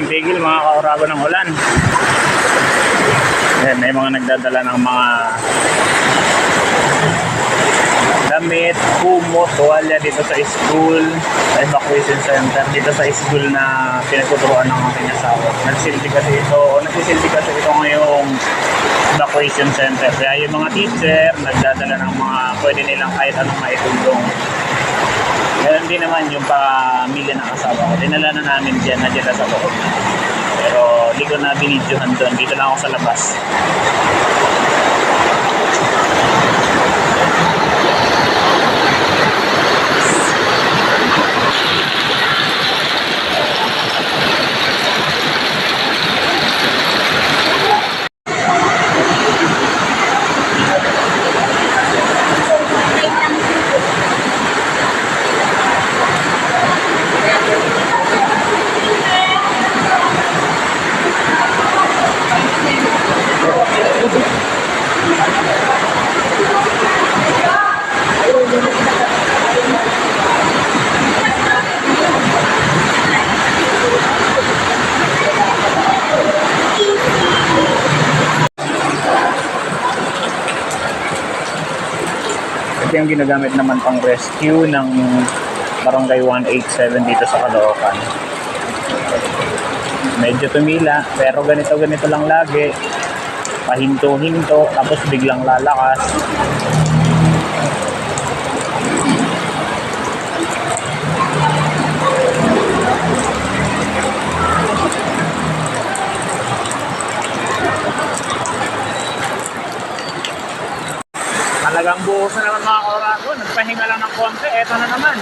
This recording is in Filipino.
tayong tigil mga kaurago ng ulan. Yan, may mga nagdadala ng mga damit, kumot, tuwalya dito sa school, sa evacuation center, dito sa school na pinagtuturuan ng aking asawa. Nagsilbi kasi ito, o nagsisilbi kasi ito ngayong evacuation center. Kaya yung mga teacher, nagdadala ng mga pwede nilang kahit anong maitulong. Meron din naman yung pamilya ng asawa ko. Dinala na namin dyan, na dyan sa loob. Pero di ko na binidyohan doon. Dito lang ako sa labas. Ito yung ginagamit naman pang rescue ng Barangay 187 dito sa Caloocan. Medyo tumila, pero ganito-ganito lang lagi. Pahinto-hinto, tapos biglang lalakas. Talagang buhos na naman mga kaurago. Nagpahinga lang ng konti. Eto na naman.